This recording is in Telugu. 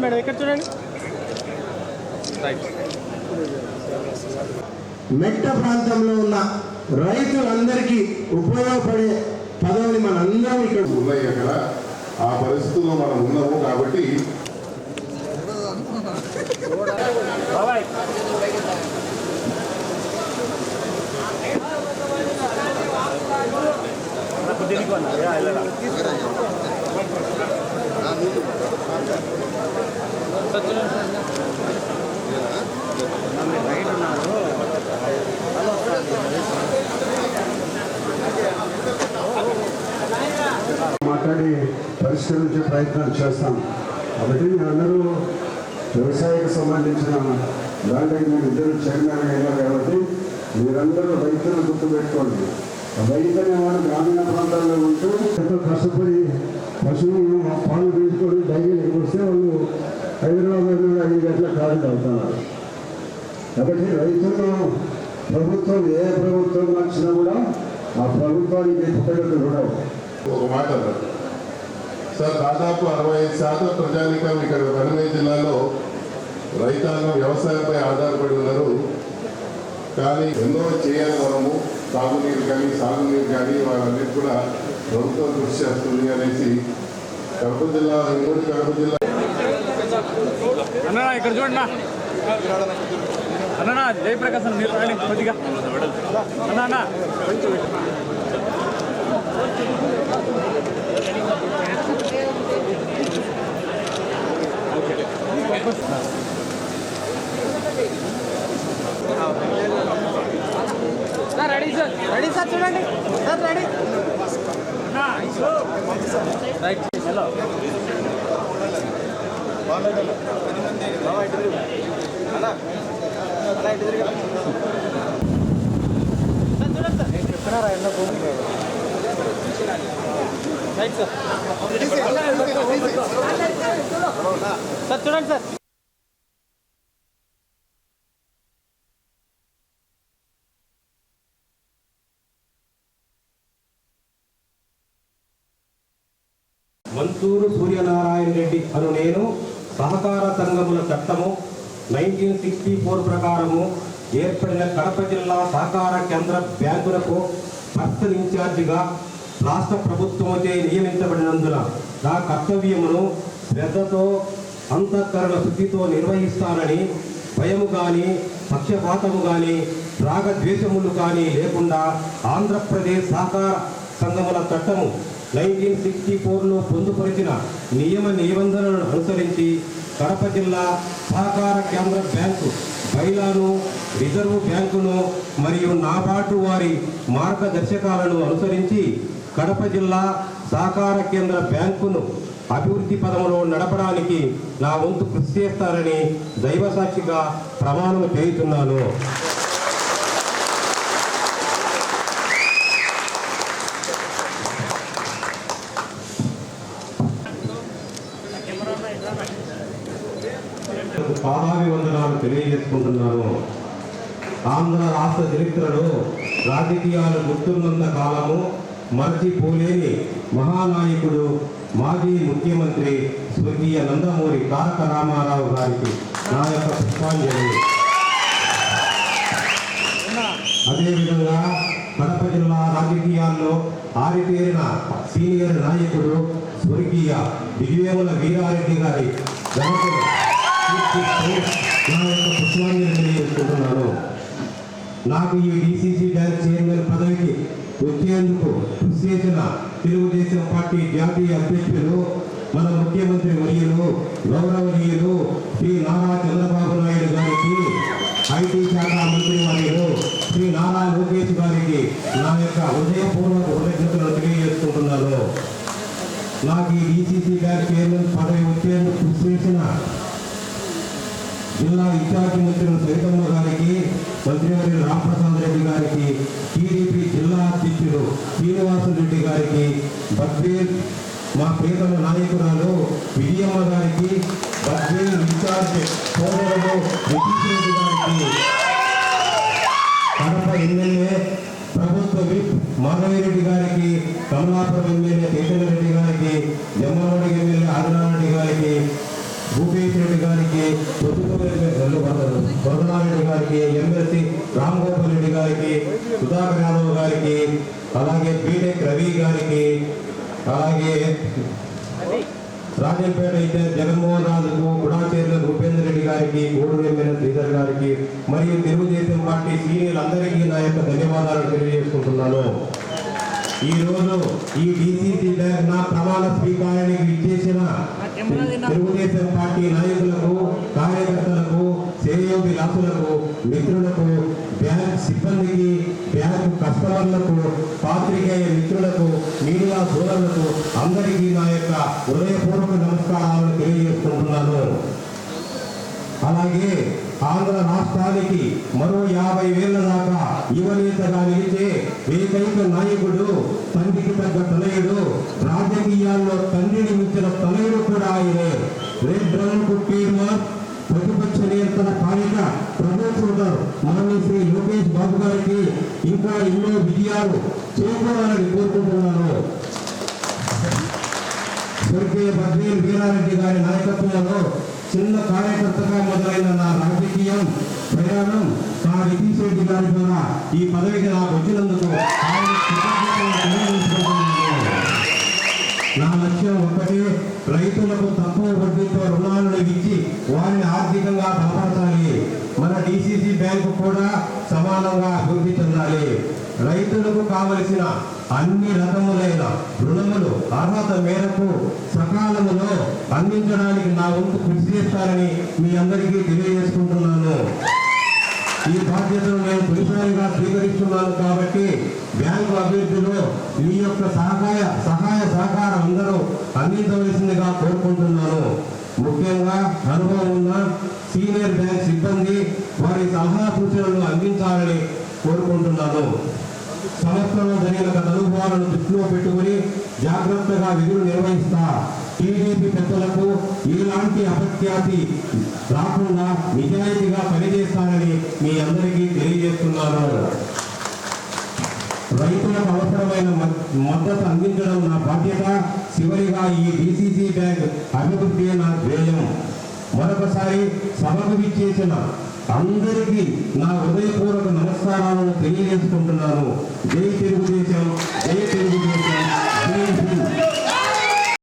చూడండి మేడం ఇక్కడ చూడండి? మెట్ట ప్రాంతంలో ఉన్న రైతులందరికీ ఉపయోగపడే పదవిని మనందరం ఇక్కడ ఉన్నాయి అక్కడ. ఆ పరిస్థితుల్లో మనం ఉన్నాము కాబట్టి మాట్లాడి పరిష్కరించే ప్రయత్నాలు చేస్తాం. కాబట్టి మీరందరూ వ్యవసాయకు సంబంధించిన దాంట్లో మీరు ఇద్దరు చైర్మన్ అయినా కాబట్టి మీరందరూ రైతులను గుర్తుపెట్టుకోండి. రైతు అనేవాడు గ్రామీణ ప్రాంతాల్లో ఉంటూ ఎంతో కష్టపడి పశువులు పాలు తీసుకొని డైరీలకు వస్తే వాళ్ళు హైదరాబాద్ ఐదు గంటల కాదు అవుతున్నారు కాబట్టి రైతులు ప్రభుత్వం ఏ ప్రభుత్వం వచ్చినా కూడా ఆ ప్రభుత్వానికి పుట్టగట్టు ఉండవు ఒక మాట సార్ దాదాపు అరవై ఐదు శాతం ప్రజానికం ఇక్కడ వరంగల్ జిల్లాలో రైతాంగం వ్యవసాయంపై ఆధారపడి ఉన్నారు కానీ ఎన్నో చేయాలి మనము తాగునీరు కానీ సాగునీరు కానీ వాళ్ళన్నిటి కూడా ప్రభుత్వం కృషి చేస్తుంది అనేసి కడప జిల్లా ఇంకోటి కడప జిల్లా అన్నా ఇక్కడ చూడండి అన్నా. జయప్రకాశ్ అన్న మీరు రండి కొద్దిగా. అన్నా అన్న. Ready sir. రెడీ సార్ చూడండి. Sir ready. Right hello. Sir చూడండి సార్ మంతూరు సూర్యనారాయణ రెడ్డి అను నేను సహకార సంఘముల చట్టము నైన్టీన్ సిక్స్టీ ఫోర్ ప్రకారము ఏర్పడిన కడప జిల్లా సహకార కేంద్ర బ్యాంకులకు పర్సన్ ఇన్ఛార్జిగా రాష్ట్ర ప్రభుత్వముచే నియమించబడినందున నా కర్తవ్యమును శ్రద్ధతో అంతఃకరణ శుద్ధితో నిర్వహిస్తానని భయము కానీ పక్షపాతము కానీ రాగద్వేషములు కానీ లేకుండా ఆంధ్రప్రదేశ్ సహకార సంఘముల చట్టము నైన్టీన్ సిక్స్టీ ఫోర్లో పొందుపరిచిన నియమ నిబంధనలను అనుసరించి కడప జిల్లా సహకార కేంద్ర బ్యాంకు బైలాను రిజర్వ్ బ్యాంకును మరియు నాబార్డు వారి మార్గదర్శకాలను అనుసరించి కడప జిల్లా సహకార కేంద్ర బ్యాంకును అభివృద్ధి పదంలో నడపడానికి నా వంతు కృషి చేస్తారని దైవసాక్షిగా ప్రమాణం చేయుతున్నాను తెలియజేసుకుంటున్నాను. ఆంధ్ర రాష్ట్ర చరిత్రలో రాజకీయాలు గుర్తున్నంత కాలము మర్చిపోలేని మహానాయకుడు మాజీ ముఖ్యమంత్రి స్వర్గీయ నందమూరి తారక రామారావు గారికి నా యొక్క పుష్పాంజలి. అదేవిధంగా కడప జిల్లా రాజకీయాల్లో ఆరితేరిన సీనియర్ నాయకుడు స్వర్గీయ దివ్యేముల వీరారెడ్డి గారి నా యొక్క పుష్పాన్ని తెలియజేసుకుంటున్నాను నాకు ఈ డిసిసి బ్యాంక్ చైర్మన్ పదవికి వచ్చేందుకు కృషి చేసిన తెలుగుదేశం పార్టీ జాతీయ అధ్యక్షులు మన ముఖ్యమంత్రి వర్యులు గౌరవనీయులు శ్రీ నారా చంద్రబాబు నాయుడు గారికి ఐటీ శాఖ మంత్రి వర్యులు శ్రీ నారా లోకేష్ గారికి నా యొక్క హృదయపూర్వక కృతజ్ఞతలు తెలియజేసుకుంటున్నాను. నాకు ఈ డిసిసి బ్యాంక్ చైర్మన్ పదవి వచ్చేందుకు ఇన్ఛార్జి మంత్రులు సరితమ్మ గారికి మంత్రివర్యులు రామప్రసాద్ రెడ్డి గారికి టీడీపీ జిల్లా అధ్యక్షుడు శ్రీనివాసు రెడ్డి గారికి బద్వేల్ మా ప్రియతమ నాయకురాలు విజయమ్మ గారికి బద్వేల్ ఇన్ఛార్జ్ సోదరుడు నితీష్ రెడ్డి గారికి. కడప ఎమ్మెల్యే ప్రభుత్వ విప్ మాధవిరెడ్డి గారికి కమలాపురం ఎమ్మెల్యే చైతన్య రెడ్డి గారికి జమ్మనోడి ఎమ్మెల్యే ఆదినారెడ్డి గారికి భూపేశ్ వరదనారెడ్డి గారికి ఎంఎస్సి రామ్ గోపాల్ రెడ్డి గారికి సుధాకర్ యాదవ్ గారికి అలాగే బీటెక్ రవి గారికి అలాగే రాజంపేట అయితే జగన్మోహన్ రాజుకు కుడాచేర్ల భూపేందర్ రెడ్డి గారికి గూడూరు ఎమ్మెల్యే శ్రీధర్ గారికి మరియు తెలుగుదేశం పార్టీ సీనియర్లందరికీ నా యొక్క ధన్యవాదాలు తెలియజేసుకుంటున్నాను. ఈ రోజు ఈ డీసీసీ బ్యాంక్ నా ప్రమాణ స్వీకారానికి విచ్చేసిన తెలుగుదేశం పార్టీ నాయకులకు కార్యకర్తలకు శ్రేయోగి లాసులకు మిత్రులకు బ్యాంక్ సిబ్బందికి బ్యాంకు కస్టమర్లకు పాత్రికేయ మిత్రులకు మీడియా సోదరులకు అందరికీ నా యొక్క హృదయపూర్వక నమస్కారాలను తెలియజేసుకుంటున్నాను. అలాగే ఆంధ్ర రాష్ట్రానికి మరో యాభై వేల దాకా యువనేతగా నిలిచే ఏకైక నాయకుడు తండ్రికి తగ్గ తనయుడు రాజకీయాల్లో తండ్రిని మించిన తనయుడు కూడా ఆయనే. రెడ్ బ్రౌన్ కుట్టీర్మర్ ప్రతిపక్ష తన పాలిట ప్రభుత్వం మనల్ని శ్రీ లోకేష్ బాబు గారికి ఇంకా ఎన్నో విజయాలు చేకూరాలని కోరుకుంటున్నాను. స్వర్గీయ బద్రీల్ వీరారెడ్డి గారి నాయకత్వంలో చిన్న కార్యకర్తగా మొదలైన నా రాజకీయం ప్రయాణం నా నితీష్ రెడ్డి గారి ద్వారా ఈ పదవికి నాకు వచ్చినందుకు నా లక్ష్యం ఒక్కటే రైతులకు తక్కువ వడ్డీతో రుణాలను ఇచ్చి వారిని ఆర్థికంగా వైపు కూడా సమానంగా అభివృద్ధి చెందాలి. రైతులకు కావలసిన అన్ని రకములైన రుణములు అర్హత మేరకు సకాలములో అందించడానికి నా వంతు కృషి చేస్తారని మీ అందరికీ తెలియజేసుకుంటున్నాను. ఈ బాధ్యతను నేను తొలిసారిగా స్వీకరిస్తున్నాను కాబట్టి బ్యాంకు అభివృద్ధిలో మీ యొక్క సహాయ సహాయ సహకారం అందరూ అందించవలసిందిగా కోరుకుంటున్నాను. ముఖ్యంగా అనుభవం ఉన్న సీనియర్ బ్యాంక్ సలహా సూచనలు అందించాలని కోరుకుంటున్నాను. సంవత్సరంలో జరిగిన గత అనుభవాలను దృష్టిలో పెట్టుకుని జాగ్రత్తగా విధులు నిర్వహిస్తా. టీడీపీ పెద్దలకు ఇలాంటి అపఖ్యాతి రాకుండా నిజాయితీగా పనిచేస్తానని మీ అందరికీ తెలియజేస్తున్నాను. రైతులకు అవసరమైన మద్దతు అందించడం నా బాధ్యత. చివరిగా ఈ డిసిసి బ్యాంక్ అభివృద్ధి నా ధ్యేయం. మరొకసారి సభకు విచ్చేసిన అందరికీ నా హృదయపూర్వక నమస్కారాలను తెలియజేసుకుంటున్నాను. జై తెలుగుదేశం జై తెలుగుదేశం.